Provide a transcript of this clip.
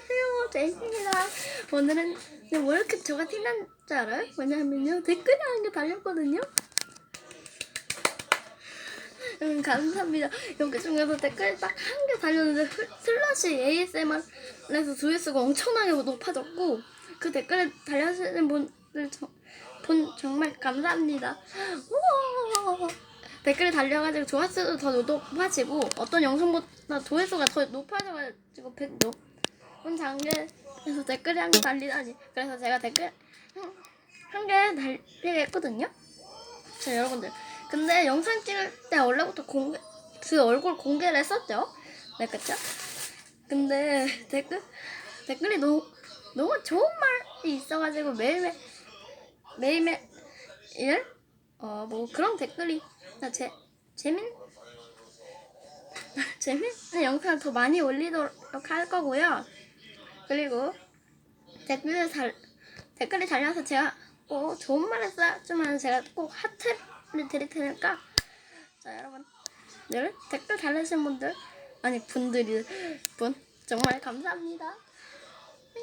안녕하세요 제이입니다 오늘은 근데 왜 이렇게 제가 티난 줄 알아요? 왜냐면요 댓글 나온 게 달렸거든요 음, 감사합니다. 여기 중에서 댓글 딱 한 개 달렸는데 슬러시 ASMR에서 조회수가 엄청나게 높아졌고 그 댓글에 달려주시는 분들 저, 분 정말 감사합니다. 우와! 댓글에 달려가지고 조회수도 더 높아지고 어떤 영상보다 조회수가 더 높아져가지고 100, 온 장르에서 댓글이 한개 어? 달리다니. 그래서 제가 댓글 한 개 달리게 했거든요? 자 여러분들. 근데 영상 찍을 때 원래부터 공개 그 얼굴 공개를 했었죠? 네 그쵸? 근데 댓글 댓글이 너무 너무 좋은 말이 있어가지고 매일매일 매일매일? 어 뭐 그런 댓글이 나 제 재밌 재밌는 영상을 더 많이 올리도록 할 거고요. 그리고 댓글을 달 댓글이 달려서 제가 꼭 좋은 말을 써주면 제가 꼭 하트를 드릴 테니까 자 여러분 늘 댓글 달리신 분들 아니 분들이 분 정말 감사합니다. 네.